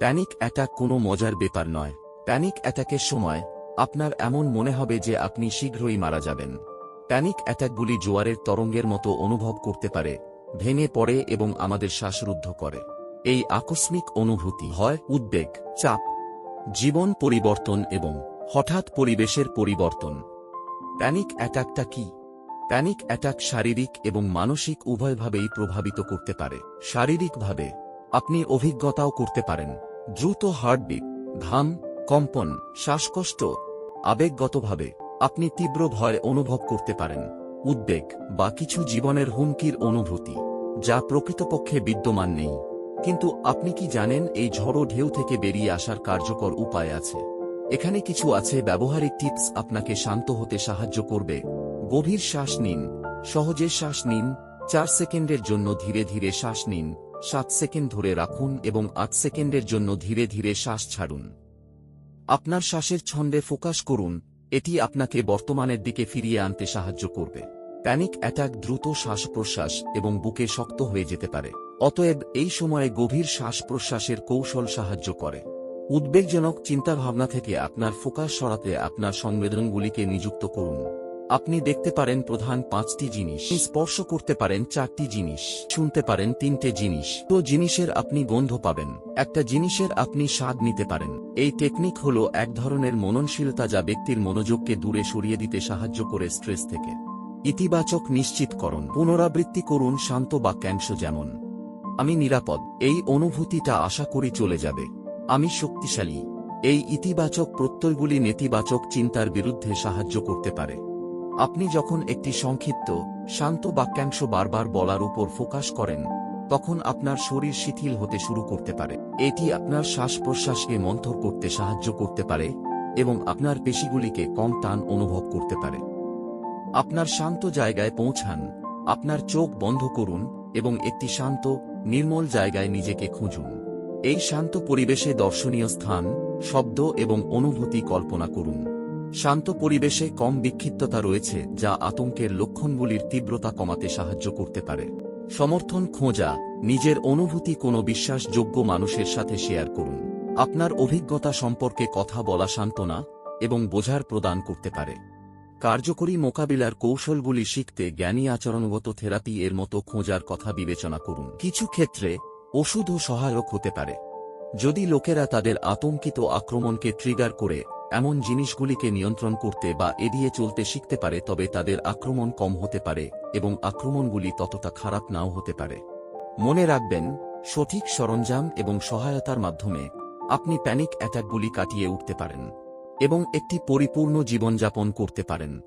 Panic attack কোনো মজার ব্যাপার নয়। প্যানিক অ্যাটাকের সময় আপনার এমন মনে হবে যে আপনি শীঘ্রই মারা যাবেন। প্যানিক অ্যাটাকগুলি জোয়ারের তরঙ্গের মতো অনুভব করতে পারে, ভেঙে পড়ে এবং আমাদের শ্বাসরুদ্ধ করে। এই আকস্মিক অনুভূতি হয় উদ্বেগ, চাপ, জীবন পরিবর্তন এবং হঠাৎ পরিবেশের পরিবর্তন। প্যানিক অ্যাটাকটা কি? প্যানিক অ্যাটাক শারীরিক এবং মানসিক উভয়ভাবেই প্রভাবিত করতে পারে। শারীরিকভাবে আপনি অভিজ্ঞতাও করতে পারেন। দ্রুত হার্টবিট, ঘাম, কম্পন, শ্বাসকষ্ট, আবেগগতভাবে আপনি তীব্র ভয় অনুভব করতে পারেন। উদ্বেগ বা কিছু জীবনের হুমকির অনুভূতি, যা প্রকৃতপক্ষে বিদ্যমান নেই। কিন্তু আপনি কি জানেন এই ঝড়ো ঢেউ থেকে বেরিয়ে আসার কার্যকর উপায় আছে? এখানে কিছু আছে ব্যবহারিক টিপস আপনাকে শান্ত হতে সাহায্য করবে। গভীর শ্বাস নিন, সহজে শ্বাস নিন, চার সেকেন্ডের জন্য ধীরে ধীরে শ্বাস নিন সাত সেকেন্ড ধরে রাখুন এবং আট সেকেন্ডের জন্য ধীরে ধীরে শ্বাস ছাড়ুন। আপনার শ্বাসের ছন্দে ফোকাস করুন, এটি আপনাকে বর্তমানের দিকে ফিরিয়ে আনতে সাহায্য করবে। প্যানিক অ্যাটাক দ্রুত শ্বাস প্রশ্বাস এবং বুকে শক্ত হয়ে যেতে পারে। অতএব, এই সময়ে গভীর শ্বাস প্রশ্বাসের কৌশল সাহায্য করে। উদ্বেগজনক চিন্তাভাবনা থেকে আপনার ফোকাস সরাতে আপনার সংবেদনগুলিকে নিযুক্ত করুন। আপনি দেখতে পারেন প্রধান পাঁচটি জিনিস। স্পর্শ করতে পারেন চারটি জিনিস। শুনতে পারেন তিনটে জিনিস। তো জিনিসের আপনি গন্ধ পাবেন। একটা জিনিসের আপনি স্বাদ নিতে পারেন। এই টেকনিক হল এক ধরনের মননশীলতা যা ব্যক্তির মনোযোগকে দূরে সরিয়ে দিতে সাহায্য করে স্ট্রেস থেকে। ইতিবাচক নিশ্চিতকরণ। পুনরাবৃত্তি করুন শান্ত বা বাক্যাংশ যেমন। আমি নিরাপদ। এই অনুভূতিটা আশা করি চলে যাবে। আমি শক্তিশালী। এই ইতিবাচক প্রত্যয়গুলি নেতিবাচক চিন্তার বিরুদ্ধে সাহায্য করতে পারে। আপনি যখন একটি সংক্ষিপ্ত, শান্ত বাক্যাংশ বারবার বলার উপর ফোকাস করেন, তখন আপনার শরীর শিথিল হতে শুরু করতে পারে। এটি আপনার শ্বাস প্রশ্বাসকে মন্থর করতে সাহায্য করতে পারে এবং আপনার পেশিগুলিকে কম টান অনুভব করতে পারে। আপনার শান্ত জায়গায় পৌঁছান, আপনার চোখ বন্ধ করুন এবং একটি শান্ত, নির্মল জায়গায় নিজেকে খুঁজুন। এই শান্ত পরিবেশে দর্শনীয় স্থান, শব্দ এবং অনুভূতি কল্পনা করুন। শান্ত পরিবেশে কম বিক্ষিপ্ততা রয়েছে, যা আতঙ্কের লক্ষণগুলির তীব্রতা কমাতে সাহায্য করতে পারে। সমর্থন খোঁজা, নিজের অনুভূতি কোনো বিশ্বাসযোগ্য মানুষের সাথে শেয়ার করুন। আপনার অভিজ্ঞতা সম্পর্কে কথা বলা সান্ত্বনা এবং বোঝার প্রদান করতে পারে। কার্যকরী মোকাবিলার কৌশলগুলি শিখতে জ্ঞানী আচরণগত থেরাপি এর মতো খোঁজার কথা বিবেচনা করুন। কিছু ক্ষেত্রে ওষুধও সহায়ক হতে পারে। যদি লোকেরা তাদের আতঙ্কিত আক্রমণকে ট্রিগার করে এমন জিনিসগুলিকে নিয়ন্ত্রণ করতে বা এড়িয়ে চলতে শিখতে পারে, তবে তাদের আক্রমণ কম হতে পারে এবং আক্রমণগুলি ততটা খারাপ নাও হতে পারে। মনে রাখবেন, সঠিক সরঞ্জাম এবং সহায়তার মাধ্যমে আপনি প্যানিক অ্যাটাকগুলি কাটিয়ে উঠতে পারেন এবং একটি পরিপূর্ণ জীবনযাপন করতে পারেন।